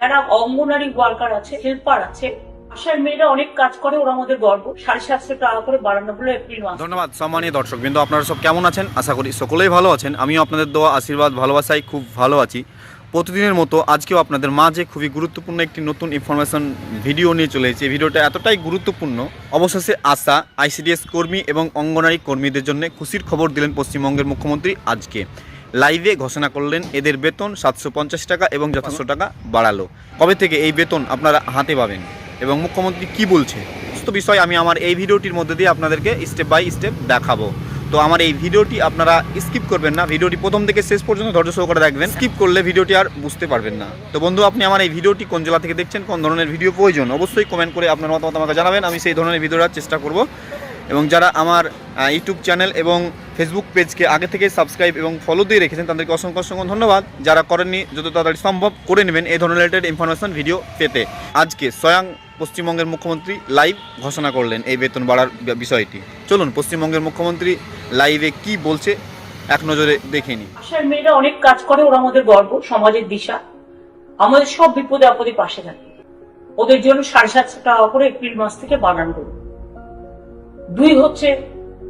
যারা অঙ্গনারী ওয়ার্কার আছে হেল্পার আছে আশার মেয়েরা অনেক কাজ করে, ওরা আমাদের গর্ব। সাড়ে সাতশো টাকা করে বাড়ানো হলো এপ্রিল মাস। ধন্যবাদ, সম্মানীয় দর্শক বিন্দু, আপনারা সব কেমন আছেন? আশা করি সকলেই ভালো আছেন। আমিও আপনাদের দেওয়া আশীর্বাদ, ভালোবাসায় খুব ভালো আছি। প্রতিদিনের মতো আজকেও আপনাদের মাঝে খুবই গুরুত্বপূর্ণ একটি নতুন ইনফরমেশন ভিডিও নিয়ে চলে এসেছি। ভিডিওটা এতটাই গুরুত্বপূর্ণ, অবশেষে আশা আইসিডিএস কর্মী এবং অঙ্গনারী কর্মীদের জন্য খুশির খবর দিলেন পশ্চিমবঙ্গের মুখ্যমন্ত্রী আজকে। লাইভে ঘোষণা করলেন, এদের বেতন সাতশো পঞ্চাশ টাকা এবং যথেষ্ট টাকা বাড়ালো। কবে থেকে এই বেতন আপনারা হাতে পাবেন? এবং মুখ্যমন্ত্রী কি বলছে? সমস্ত বিষয় আমি আমার এই ভিডিওটির মধ্যে দিয়ে আপনাদেরকে স্টেপ বাই স্টেপ দেখাবো। তো আমার এই ভিডিওটি আপনারা স্কিপ করবেন না। ভিডিওটি প্রথম থেকে শেষ পর্যন্ত ধৈর্য সহকারে দেখবেন। স্কিপ করলে ভিডিওটি আর বুঝতে পারবেন না। তো বন্ধু, আপনি আমার এই ভিডিওটি কোন জেলা থেকে দেখছেন, কোন ধরনের ভিডিও প্রয়োজন, অবশ্যই কমেন্ট করে আপনার মতামত আমাকে জানাবেন। আমি সেই ধরনের ভিডিও দেওয়ার চেষ্টা করব। এবং যারা আমার ইউটিউব চ্যানেল এবং ফেসবুক পেজকে আগে থেকে সাবস্ক্রাইব এবং ফলো দিয়ে রেখেছেন, তাদেরকে অসংখ্য অসংখ্য ধন্যবাদ। যারা করেননি, যত তাড়াতাড়ি সম্ভব করে নেবেন এই ধরনের রিলেটেড ইনফরমেশন ভিডিও পেতে। আজকে স্বয়ং পশ্চিমবঙ্গের মুখ্যমন্ত্রী লাইভ ঘোষণা করলেন এই বেতন বাড়ার বিষয়টি। চলুন, পশ্চিমবঙ্গের মুখ্যমন্ত্রী লাইভে কি বলছে, এক নজরে দেখে আশার মেয়েরা অনেক কাজ করে, ওরা আমাদের গর্ব সমাজের দিশা। আমাদের সব বিপদে আপদে পাশে থাকে। ওদের জন্য সাড়ে সাতশো টাকা করে এপ্রিল মাস থেকে বানানো হলো দুই হচ্ছে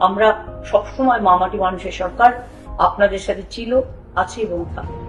আমরা সবসময় মামাটি মানুষের সরকার আপনাদের সাথে ছিল আছে এবং থাকবে